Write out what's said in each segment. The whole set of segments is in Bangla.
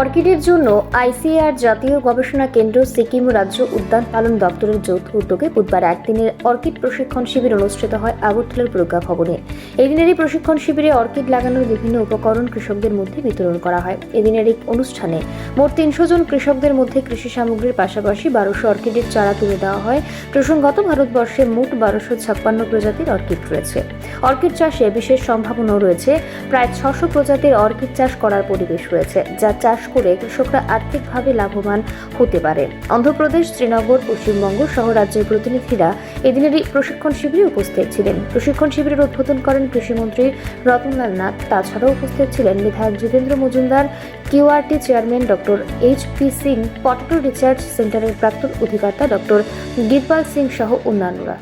অর্কিডের জন্য আইসিএআর জাতীয় গবেষণা কেন্দ্র সিকিম রাজ্য উদ্যান পালন দপ্তরের যৌথ উদ্যোগে বুধবার একদিনের অর্কিড প্রশিক্ষণ শিবির অনুষ্ঠিত হয় আগরতলার প্রজ্ঞা ভবনে। এই দিনের এই প্রশিক্ষণ শিবিরে অর্কিড লাগানোর বিভিন্ন উপকরণ কৃষকদের মধ্যে বিতরণ করা হয়। এদিনের এই অনুষ্ঠানে মোট তিনশো জন কৃষকদের মধ্যে কৃষি সামগ্রীর পাশাপাশি বারোশো অর্কিডের চারা তুলে দেওয়া হয়। প্রসঙ্গত, ভারতবর্ষে মোট বারোশো ছাপ্পান্ন প্রজাতির অর্কিড রয়েছে। অর্কিড চাষে বিশেষ সম্ভাবনাও রয়েছে। প্রায় ছশো প্রজাতির অর্কিড চাষ করার পরিবেশ রয়েছে, যা চাষ করে কৃষকরা আর্থিকভাবে লাভবান হতে পারে। অন্ধ্রপ্রদেশ, শ্রীনগর, পশ্চিমবঙ্গ সহ রাজ্যের প্রতিনিধিরা এদিনের এই প্রশিক্ষণ শিবিরে উপস্থিত ছিলেন। প্রশিক্ষণ শিবিরের উদ্বোধন করেন কৃষিমন্ত্রী রতনলাল নাথ। তাছাড়াও উপস্থিত ছিলেন বিধায়ক Jitendra Majumdar QRT chairman doctor H P Singh, potato research সেন্টারের প্রাক্তন অধিকর্তা ডক্টর গীতপাল সিং সহ অন্যান্যরা।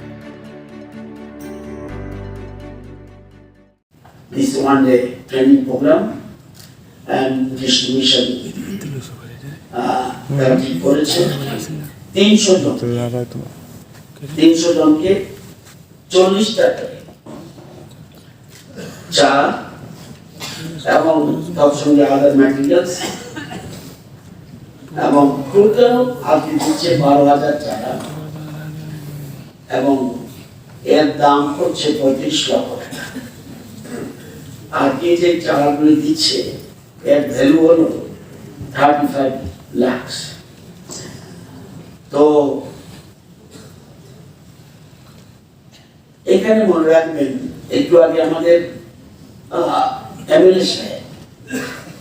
This one day training program and distribution তারা করেছে তিনশো জন। তিনশো জনকে চল্লিশটা করে চা এবং তার সঙ্গে আদার ম্যাটেরিয়ালস এবং টোটাল আপনি দিচ্ছে বারো হাজার টাকা এবং এর দাম হচ্ছে পঁয়ত্রিশ লক্ষ টাকা। আর যে চারাগুলি দিচ্ছে এর ভ্যালু হলো থার্টি ফাইভ তো এখানে মনে রাখবেন, একটু আগে আমাদের এমএলএ সাহেব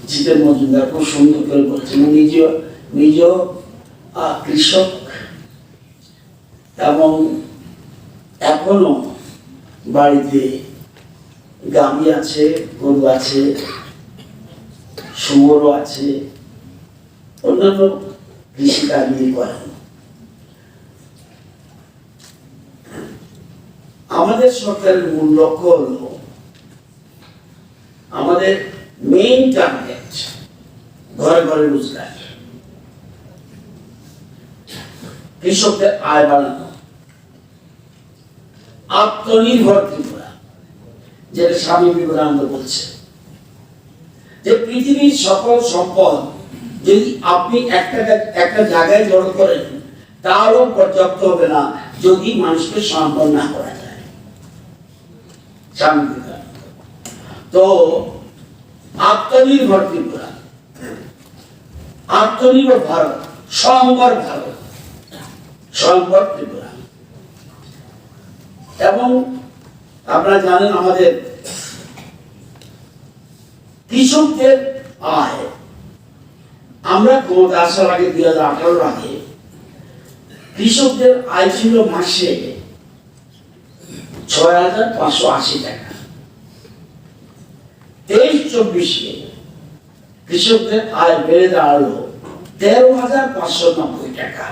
জিতেন মজুমদার খুব সুন্দর করে বলছেন নিজ নিজ কৃষক, এবং এখনও বাড়িতে গাভী আছে, গরু আছে শুয়োরও আছে, অন্যান্য কৃষি কাজই করেন। আমাদের সরকারের মূল লক্ষ্য হলো আমাদের মেইন টার্গেট ঘরে ঘরে রোজগার। কৃষকদের আয় বাড়ানো। আত্মনির্ভর ত্রিপুরা, যেটা স্বামী বিবেকানন্দ বলছে। পৃথিবীর সকল সম্পদ যদি আপনি একটা একটা জায়গায় জড়ো করেন, তারও পর্যাপ্ত হবে না যদি মানুষকে সম্পদ না করা যায়। তো, আত্মনির্ভর ত্রিপুরা, আত্মনির্ভর ভারত স্বয়ংবর ভারত স্বয়ংবর ত্রিপুরা। এবং আপনারা জানেন আমাদের কৃষকদের আয়। আমরা ক্ষমতা আসার আগে দুই হাজার আঠারোর আগে কৃষকদের আয় ছিল মাসে ছয় হাজার পাঁচশো আশি টাকা। তেইশ চব্বিশে কৃষকদের আয় বেড়ে দাঁড়াল তেরো হাজার পাঁচশো নব্বই টাকা।